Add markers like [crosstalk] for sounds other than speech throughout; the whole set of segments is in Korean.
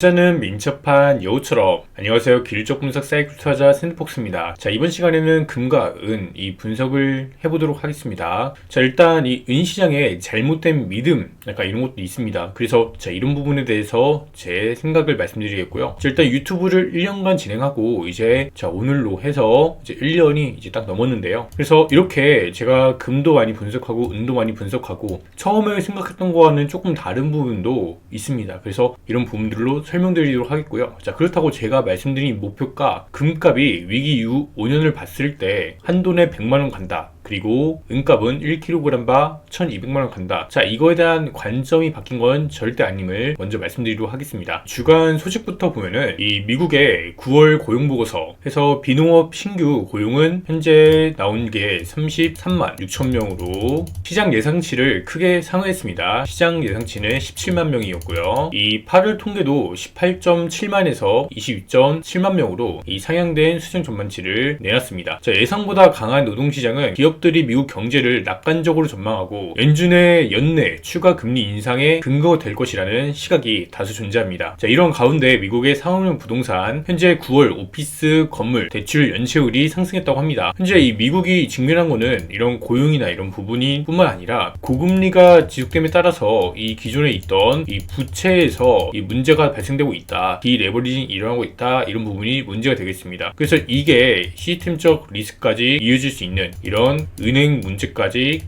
투자는 민첩한 여우처럼. 안녕하세요. 기술적 분석 사이클 투자자 샌드폭스입니다. 자 이번 시간에는 금과 은 이 분석을 해보도록 하겠습니다. 자 일단 이 은 시장에 잘못된 믿음 약간 이런 것도 있습니다. 그래서 자 이런 부분에 대해서 제 생각을 말씀드리겠고요. 자 일단 유튜브를 1년간 진행하고 이제 자 오늘로 해서 이제 1년이 이제 딱 넘었는데요. 그래서 이렇게 제가 금도 많이 분석하고 은도 많이 분석하고 처음에 생각했던 거와는 조금 다른 부분도 있습니다. 그래서 이런 부분들로 설명드리도록 하겠고요. 자, 그렇다고 제가 말씀드린 목표가 금값이 위기 이후 5년을 봤을 때 한돈에 100만원 간다. 그리고 은값은 1kg바 1200만원 간다. 자, 이거에 대한 관점이 바뀐 건 절대 아님을 먼저 말씀드리도록 하겠습니다. 주간 소식부터 보면은 이 미국의 9월 고용보고서 해서 비농업 신규 고용은 현재 나온 게 33만 6천 명으로 시장 예상치를 크게 상회했습니다. 시장 예상치는 17만 명이었고요. 이 8월 통계도 18.7만에서 22.7만 명으로 이 상향된 수정 전망치를 내놨습니다. 자, 예상보다 강한 노동시장은 기업 들이 미국 경제를 낙관적으로 전망하고 연준의 연내 추가 금리 인상에 근거가 될 것이라는 시각이 다수 존재합니다. 자, 이런 가운데 미국의 상업용 부동산 현재 9월 오피스 건물 대출 연체율이 상승했다고 합니다. 현재 이 미국이 직면한 거는 이런 고용이나 이런 부분이 뿐만 아니라 고금리가 지속됨에 따라서 이 기존에 있던 이 부채에서 이 문제가 발생되고 있다. 디레버리징 일어나고 있다. 이런 부분이 문제가 되겠습니다. 그래서 이게 시스템적 리스크까지 이어질 수 있는 이런 은행 문제까지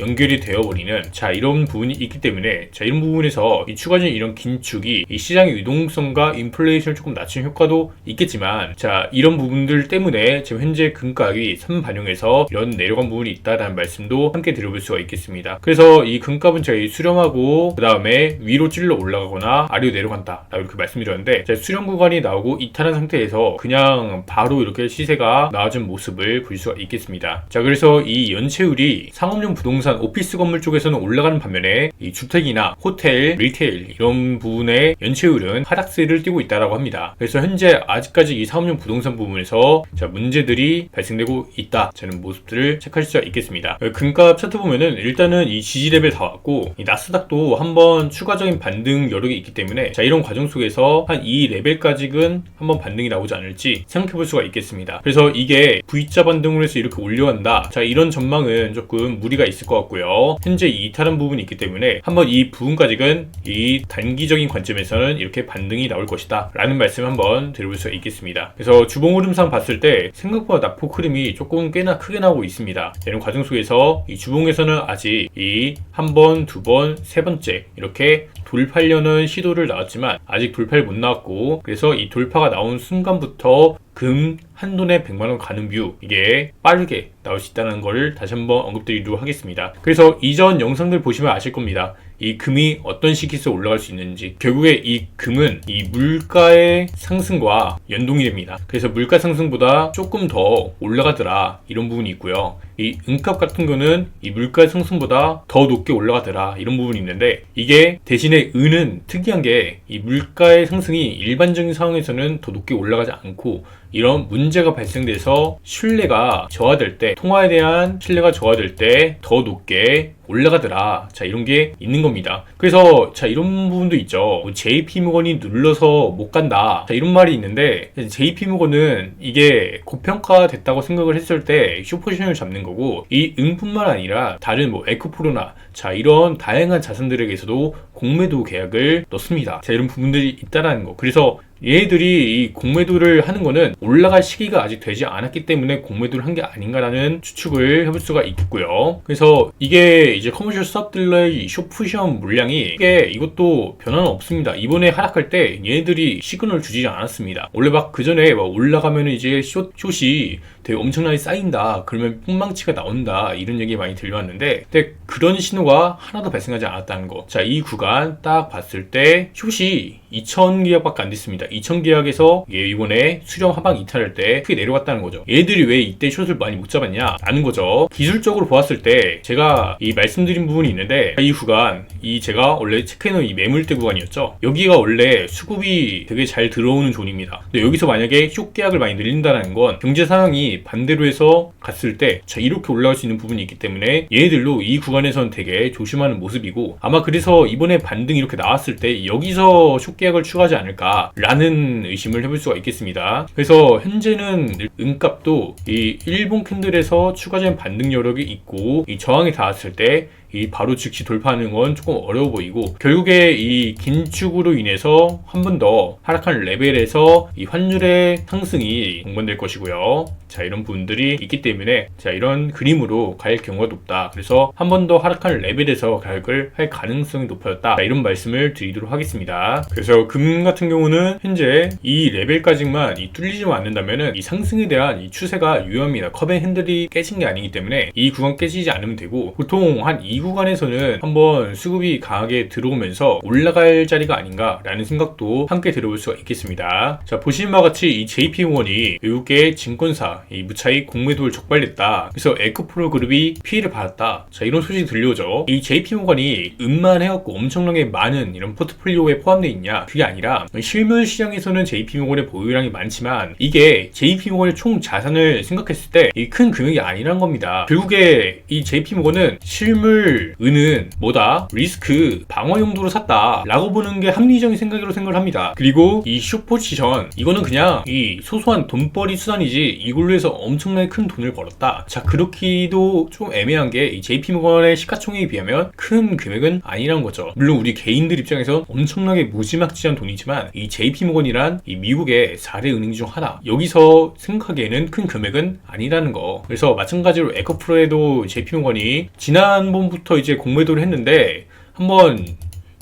연결이 되어버리는 자 이런 부분이 있기 때문에 자 이런 부분에서 이 추가적인 이런 긴축이 이 시장의 유동성과 인플레이션을 조금 낮춘 효과도 있겠지만 자 이런 부분들 때문에 지금 현재 금값이 선 반영해서 이런 내려간 부분이 있다라는 말씀도 함께 드려볼 수가 있겠습니다. 그래서 이 금값은 저희 수렴하고 그 다음에 위로 찔러 올라가거나 아래로 내려간다 이렇게 말씀드렸는데 자, 수렴 구간이 나오고 이탈한 상태에서 그냥 바로 이렇게 시세가 나아진 모습을 볼 수가 있겠습니다. 자 그래서 이 연체율이 상업용 부동산 부동산 오피스 건물 쪽에서는 올라가는 반면에 이 주택이나 호텔, 리테일 이런 부분의 연체율은 하락세를 띠고 있다라고 합니다. 그래서 현재 아직까지 이 사업용 부동산 부분에서 자 문제들이 발생되고 있다. 저는 모습들을 체크할 수가 있겠습니다. 금값 차트 보면은 일단은 이 지지 레벨 다 왔고 이 나스닥도 한번 추가적인 반등 여력이 있기 때문에 자 이런 과정 속에서 한 이 레벨까지는 한번 반등이 나오지 않을지 생각해 볼 수가 있겠습니다. 그래서 이게 V자 반등을 해서 이렇게 올려간다. 자 이런 전망은 조금 무리가 있을 것 같고요. 현재 이탈한 부분이 있기 때문에 한번 이 부분까지는 이 단기적인 관점에서는 이렇게 반등이 나올 것이다 라는 말씀 한번 드려볼 수 있겠습니다. 그래서 주봉 흐름상 봤을 때 생각보다 흐름이 조금 꽤나 크게 나오고 있습니다. 이런 과정 속에서 이 주봉에서는 아직 이 한 번, 두 번, 세 번째 이렇게 돌파려는 시도를 나왔지만 아직 돌파를 못 나왔고 그래서 이 돌파가 나온 순간부터 금 한돈에 100만원 가는 뷰 이게 빠르게 나올 수 있다는 것을 다시 한번 언급드리도록 하겠습니다. 그래서 이전 영상들 보시면 아실 겁니다. 이 금이 어떤 시기에서 올라갈 수 있는지 결국에 이 금은 이 물가의 상승과 연동이 됩니다. 그래서 물가 상승보다 조금 더 올라가더라 이런 부분이 있고요. 이 은값 같은 거는 이 물가 상승보다 더 높게 올라가더라 이런 부분이 있는데 이게 대신에 은은 특이한 게 이 물가의 상승이 일반적인 상황에서는 더 높게 올라가지 않고 이런 문제가 발생돼서 신뢰가 저하될 때 통화에 대한 신뢰가 저하될 때 더 높게 올라가더라. 자, 이런 게 있는 겁니다. 그래서, 자, 이런 부분도 있죠. 뭐 JP모건이 눌러서 못 간다. 자, 이런 말이 있는데, JP모건은 이게 고평가됐다고 생각을 했을 때 쇼포지션을 잡는 거고, 이 응뿐만 아니라 다른 뭐 에코프로나, 자, 이런 다양한 자산들에게서도 공매도 계약을 넣습니다. 자, 이런 부분들이 있다라는 거. 그래서 얘들이 이 공매도를 하는 거는 올라갈 시기가 아직 되지 않았기 때문에 공매도를 한 게 아닌가라는 추측을 해볼 수가 있고요. 그래서 이게 이제 커머셜 수업들의 쇼프션 물량이 이게 이것도 변화는 없습니다. 이번에 하락할 때 얘네들이 시그널 주지 않았습니다. 원래 막 그 전에 막 올라가면 이제 숏, 숏이 되게 엄청나게 쌓인다. 그러면 뽕망치가 나온다. 이런 얘기 많이 들려왔는데 근데 그런 신호가 하나도 발생하지 않았다는 거. 자, 이 구간 딱 봤을 때 숏이 2,000 계약밖에 안 됐습니다. 2,000 계약에서 얘 이번에 수령 하방 이탈할 때 크게 내려갔다는 거죠. 얘들이 왜 이때 숏을 많이 못 잡았냐? 아는 거죠. 기술적으로 보았을 때 제가 이 말씀드린 부분이 있는데 이 구간 이 제가 원래 체크해놓은 이 매물대 구간이었죠. 여기가 원래 수급이 되게 잘 들어오는 존입니다. 근데 여기서 만약에 숏 계약을 많이 늘린다는 건 경제 상황이 반대로 해서 갔을 때 자, 이렇게 올라갈 수 있는 부분이 있기 때문에 얘들로 이 구간에서는 되게 조심하는 모습이고 아마 그래서 이번에 반등이 이렇게 나왔을 때 여기서 숏 계약을 추가하지 않을까라는 의심을 해볼 수가 있겠습니다. 그래서 현재는 은값도 이 일본 캔들에서 추가적인 반등 여력이 있고 이 저항이 닿았을 때 이 바로 즉시 돌파하는 건 조금 어려워 보이고 결국에 이 긴축으로 인해서 한 번 더 하락한 레벨에서 이 환율의 상승이 공반될 것이고요. 자 이런 부분들이 있기 때문에 자 이런 그림으로 갈 경우가 높다. 그래서 한 번 더 하락한 레벨에서 가격을 할 가능성이 높아졌다. 자, 이런 말씀을 드리도록 하겠습니다. 그래서 금 같은 경우는 현재 이 레벨까지만 이 뚫리지만 않는다면은 이 상승에 대한 이 추세가 유효합니다. 컵의 핸들이 깨진 게 아니기 때문에 이 구간 깨지지 않으면 되고 보통 한이 구간에서는 한번 수급이 강하게 들어오면서 올라갈 자리가 아닌가라는 생각도 함께 들어볼 수가 있겠습니다. 자 보시는 바와 같이 이 JP모건이 외국계 증권사 이 무차익 공매도를 적발했다. 그래서 에코프로 그룹이 피해를 받았다. 자 이런 소식이 들려오죠. 이 JP모건이 은만 해갖고 엄청나게 많은 이런 포트폴리오에 포함되어 있냐? 그게 아니라 실물 시장에서는 JP모건의 보유량이 많지만 이게 JP모건의 총 자산을 생각했을 때 이 큰 금액이 아니란 겁니다. 결국에 이 JP모건은 실물 은은 뭐다? 리스크 방어 용도로 샀다 라고 보는 게 합리적인 생각으로 생각을 합니다. 그리고 이 숏포지션 이거는 그냥 이 소소한 돈벌이 수단이지 이걸로 해서 엄청나게 큰 돈을 벌었다. 자 그렇기도 좀 애매한 게 이 JP모건의 시가총액에 비하면 큰 금액은 아니란 거죠. 물론 우리 개인들 입장에서 엄청나게 무지막지한 돈이지만 이 JP모건이란 이 미국의 4대 은행 중 하나 여기서 생각하기에는 큰 금액은 아니라는 거. 그래서 마찬가지로 에코프로에도 JP모건이 지난번부터 이제 공매도를 했는데 한번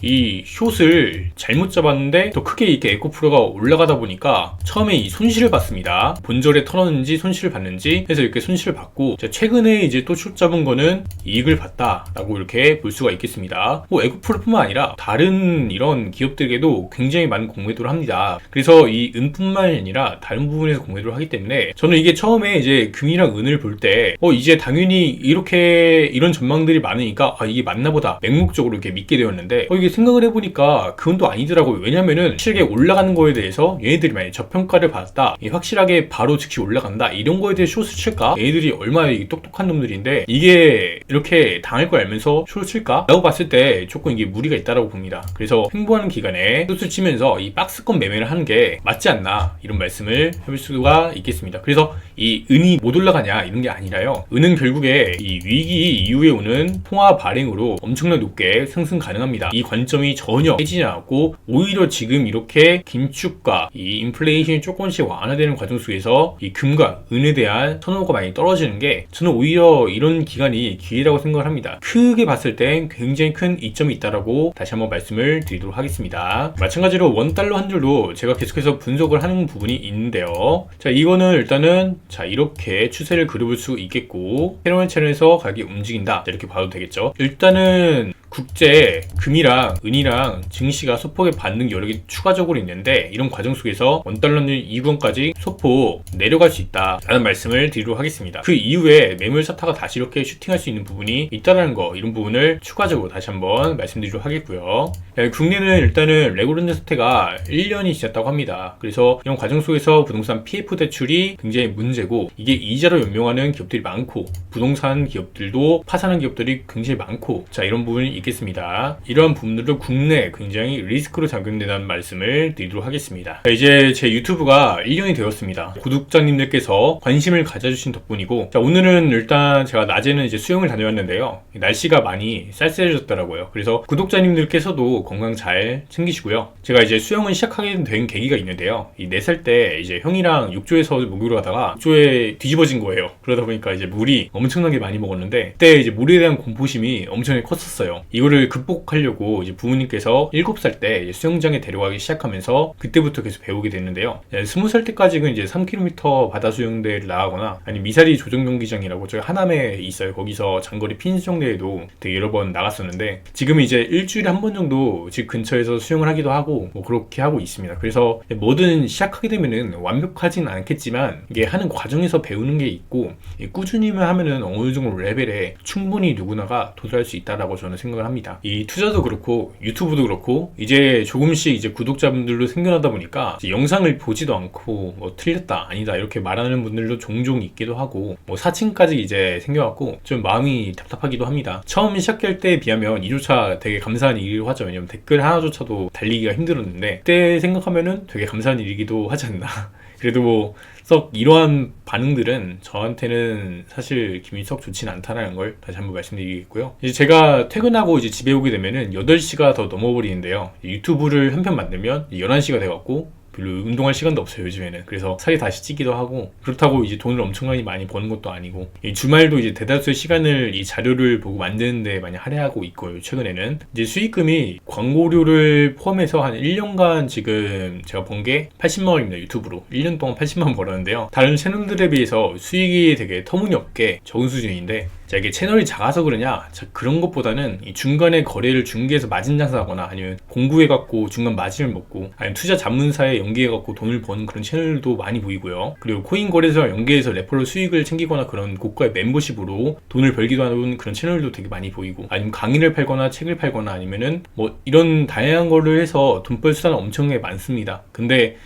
이 숏을 잘못 잡았는데 더 크게 이렇게 에코프로가 올라가다 보니까 처음에 이 손실을 봤습니다. 본절에 털었는지 손실을 봤는지 해서 이렇게 손실을 받고 최근에 이제 또 숏 잡은 거는 이익을 봤다라고 이렇게 볼 수가 있겠습니다. 뭐 에코프로뿐만 아니라 다른 이런 기업들에게도 굉장히 많은 공매도를 합니다. 그래서 이 은뿐만 아니라 다른 부분에서 공매도를 하기 때문에 저는 이게 처음에 이제 금이랑 은을 볼 때 어 이제 당연히 이렇게 이런 전망들이 많으니까 아 이게 맞나 보다 맹목적으로 이렇게 믿게 되었는데 어 이게 생각을 해보니까 그건 또 아니더라고요. 왜냐면은 실게 올라가는 거에 대해서 얘네들이 만약 저평가를 받았다, 확실하게 바로 즉시 올라간다 이런 거에 대해 숏을 칠까? 얘네들이 얼마나 똑똑한 놈들인데 이게 이렇게 당할 걸 알면서 숏을 칠까? 라고 봤을 때 조금 이게 무리가 있다라고 봅니다. 그래서 횡보하는 기간에 숏을 치면서 이 박스권 매매를 하는 게 맞지 않나 이런 말씀을 해볼 수가 있겠습니다. 그래서 이 은이 못 올라가냐 이런 게 아니라요. 은은 결국에 이 위기 이후에 오는 통화 발행으로 엄청나게 높게 상승 가능합니다. 이 관점이 전혀 깨지지 않았고 오히려 지금 이렇게 긴축과 이 인플레이션이 조금씩 완화되는 과정 속에서 이 금과 은에 대한 선호가 많이 떨어지는 게 저는 오히려 이런 기간이 기회라고 생각을 합니다. 크게 봤을 땐 굉장히 큰 이점이 있다라고 다시 한번 말씀을 드리도록 하겠습니다. 마찬가지로 원 달러 한 줄도 제가 계속해서 분석을 하는 부분이 있는데요. 자 이거는 일단은 자 이렇게 추세를 그려볼 수 있겠고 새로운 채널에서 가격이 움직인다. 이렇게 봐도 되겠죠? 일단은 국제 금이랑 은이랑 증시가 소폭의 반등 여력이 추가적으로 있는데 이런 과정 속에서 원달러는 2권까지 소폭 내려갈 수 있다 라는 말씀을 드리도록 하겠습니다. 그 이후에 매물 사타가 다시 이렇게 슈팅할 수 있는 부분이 있다는 거 이런 부분을 추가적으로 다시 한번 말씀드리도록 하겠고요. 네, 국내는 일단은 레고랜드 사태가 1년이 지났다고 합니다. 그래서 이런 과정 속에서 부동산 PF 대출이 굉장히 문제고 이게 이자로 연명하는 기업들이 많고 부동산 기업들도 파산한 기업들이 굉장히 많고 자 이런 부분이 있겠습니다. 이러한 부분들도 국내 굉장히 리스크로 작용된다는 말씀을 드리도록 하겠습니다. 자, 이제 제 유튜브가 1년이 되었습니다. 구독자님들께서 관심을 가져주신 덕분이고 자, 오늘은 일단 제가 낮에는 이제 수영을 다녀왔는데요. 날씨가 많이 쌀쌀해졌더라고요. 그래서 구독자님들께서도 건강 잘 챙기시고요. 제가 이제 수영을 시작하게 된 계기가 있는데요. 이 4살 때 이제 형이랑 욕조에서 목욕을 하다가 욕조에 뒤집어진 거예요. 그러다 보니까 이제 물이 엄청나게 많이 먹었는데 그때 이제 물에 대한 공포심이 엄청나게 컸었어요. 이거를 극복하려고 이제 부모님께서 7살 때 수영장에 데려가기 시작하면서 그때부터 계속 배우게 됐는데요. 20살 때까지는 이제 3km 바다 수영대회를 나가거나 아니 미사리 조정 경기장이라고 저희 하남에 있어요. 거기서 장거리 핀 수영대회도 되게 여러 번 나갔었는데 지금 이제 일주일에 한 번 정도 집 근처에서 수영을 하기도 하고 뭐 그렇게 하고 있습니다. 그래서 뭐든 시작하게 되면은 완벽하진 않겠지만 이게 하는 과정에서 배우는 게 있고 꾸준히만 하면은 어느 정도 레벨에 충분히 누구나가 도달할 수 있다라고 저는 생각을 생각을 합니다. 이 투자도 그렇고 유튜브도 그렇고 이제 조금씩 이제 구독자분들도 생겨나다 보니까 영상을 보지도 않고 뭐 틀렸다 아니다 이렇게 말하는 분들도 종종 있기도 하고 뭐 사칭까지 이제 생겨갖고 좀 마음이 답답하기도 합니다. 처음 시작할 때에 비하면 이조차 되게 감사한 일이기도 하죠. 왜냐면 댓글 하나조차도 달리기가 힘들었는데 그때 생각하면은 되게 감사한 일이기도 하지 않나. [laughs] 그래도 뭐 썩 이러한 반응들은 저한테는 사실 기분이 썩 좋진 않다는 걸 다시 한번 말씀드리겠고요. 이제 제가 퇴근하고 이제 집에 오게 되면은 8시가 더 넘어버리는데요. 유튜브를 한 편 만들면 11시가 돼갖고 별로 운동할 시간도 없어요 요즘에는. 그래서 살이 다시 찌기도 하고 그렇다고 이제 돈을 엄청나게 많이 버는 것도 아니고 이 주말도 이제 대다수의 시간을 이 자료를 보고 만드는데 많이 할애하고 있고요 최근에는. 이제 수익금이 광고료를 포함해서 한 1년간 지금 제가 번게 80만 원입니다 유튜브로. 1년 동안 80만 원 벌었는데요. 다른 채널들에 비해서 수익이 되게 터무니없게 적은 수준인데 자, 이게 채널이 작아서 그러냐? 자, 그런 것보다는 이 중간에 거래를 중개해서 마진 장사하거나 아니면 공부해갖고 중간 마진을 먹고 아니면 투자 자문사에 연계해갖고 돈을 버는 그런 채널도 많이 보이고요. 그리고 코인 거래소와 연계해서 레퍼럴 수익을 챙기거나 그런 고가의 멤버십으로 돈을 벌기도 하는 그런 채널도 되게 많이 보이고 아니면 강의를 팔거나 책을 팔거나 아니면은 뭐 이런 다양한 거를 해서 돈벌 수단은 엄청나게 많습니다. 근데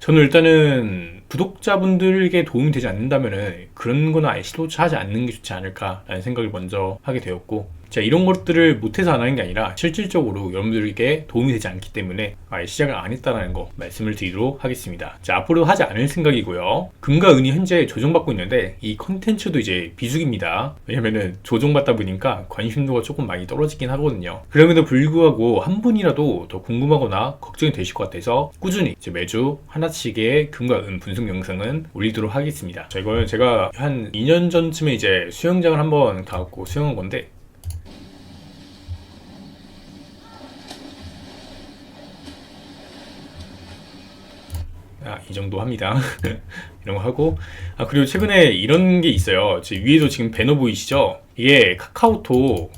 저는 일단은 구독자분들에게 도움이 되지 않는다면은 그런 거는 아예 시도조차 하지 않는 게 좋지 않을까라는 생각을 먼저 하게 되었고 자 이런 것들을 못해서 안 하는 게 아니라 실질적으로 여러분들에게 도움이 되지 않기 때문에 아예 시작을 안 했다라는 거 말씀을 드리도록 하겠습니다. 자 앞으로 하지 않을 생각이고요. 금과 은이 현재 조정받고 있는데 이 컨텐츠도 이제 비수기입니다. 왜냐면은 조정받다 보니까 관심도가 조금 많이 떨어지긴 하거든요. 그럼에도 불구하고 한 분이라도 더 궁금하거나 걱정이 되실 것 같아서 꾸준히 이제 매주 하나씩의 금과 은 분석 영상은 올리도록 하겠습니다. 자 이거는 제가 한 2년 전쯤에 이제 수영장을 한번 가갖고 수영한 건데 아, 이 정도 합니다. [laughs] 이런 거 하고. 아, 그리고 최근에 이런 게 있어요. 제 위에도 지금 배너 보이시죠? 이게 카카오톡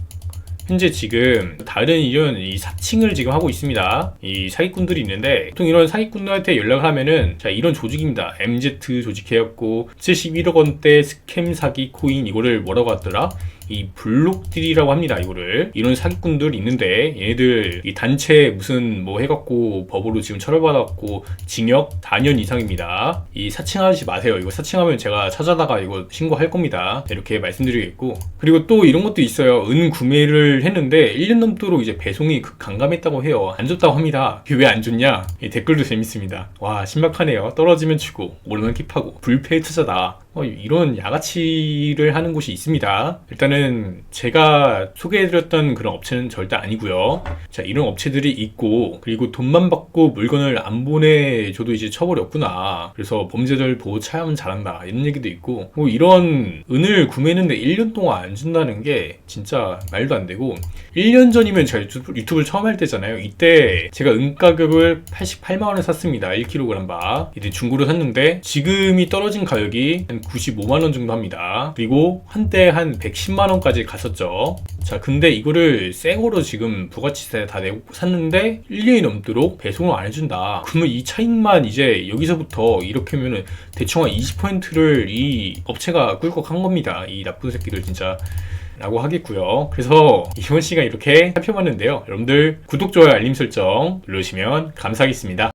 현재 지금 다른 이런 이 사칭을 지금 하고 있습니다. 이 사기꾼들이 있는데 보통 이런 사기꾼들한테 연락을 하면은 자 이런 조직입니다. MZ 조직해갖고 71억 원대 스캠 사기 코인 이거를 뭐라고 하더라? 이 블록딜이라고 합니다. 이거를 이런 사기꾼들 있는데 얘네들 이 단체 무슨 뭐 해갖고 법으로 지금 처벌받았고 징역 4년 이상입니다. 이 사칭하지 마세요. 이거 사칭하면 제가 찾아다가 이거 신고할 겁니다. 이렇게 말씀드리겠고 그리고 또 이런 것도 있어요. 은 구매를 했는데 1년 넘도록 이제 배송이 극 강감했다고 해요. 안 좋다고 합니다. 왜안 좋냐? 이 댓글도 재밌습니다. 와 신박하네요. 떨어지면 치고 오르면 킵하고 불패 투자다. 어, 이런 야가치를 하는 곳이 있습니다. 일단은 제가 소개해드렸던 그런 업체는 절대 아니고요. 자 이런 업체들이 있고 그리고 돈만 받고 물건을 안 보내줘도 이제 처벌이 없구나. 그래서 범죄자를 보호 차야만 잘한다 이런 얘기도 있고 뭐 이런 은을 구매했는데 1년 동안 안 준다는 게 진짜 말도 안 되고 1년 전이면 제가 유튜브, 유튜브를 처음 할 때잖아요. 이때 제가 은 가격을 88만 원에 샀습니다. 1kg 바. 이제 중고로 샀는데 지금이 떨어진 가격이 한 95만 원 정도 합니다. 그리고 한때 한 110만 원까지 갔었죠. 자, 근데 이거를 새 거로 지금 부가치세 다 내고 샀는데 1년이 넘도록 배송을 안 해준다. 그러면 이 차익만 이제 여기서부터 이렇게 하면은 대충 한 20%를 이 업체가 꿀꺽 한 겁니다. 이 나쁜 새끼들 진짜. 라고 하겠고요. 그래서 이번 시간 이렇게 살펴봤는데요. 여러분들 구독, 좋아요, 알림 설정 눌러주시면 감사하겠습니다.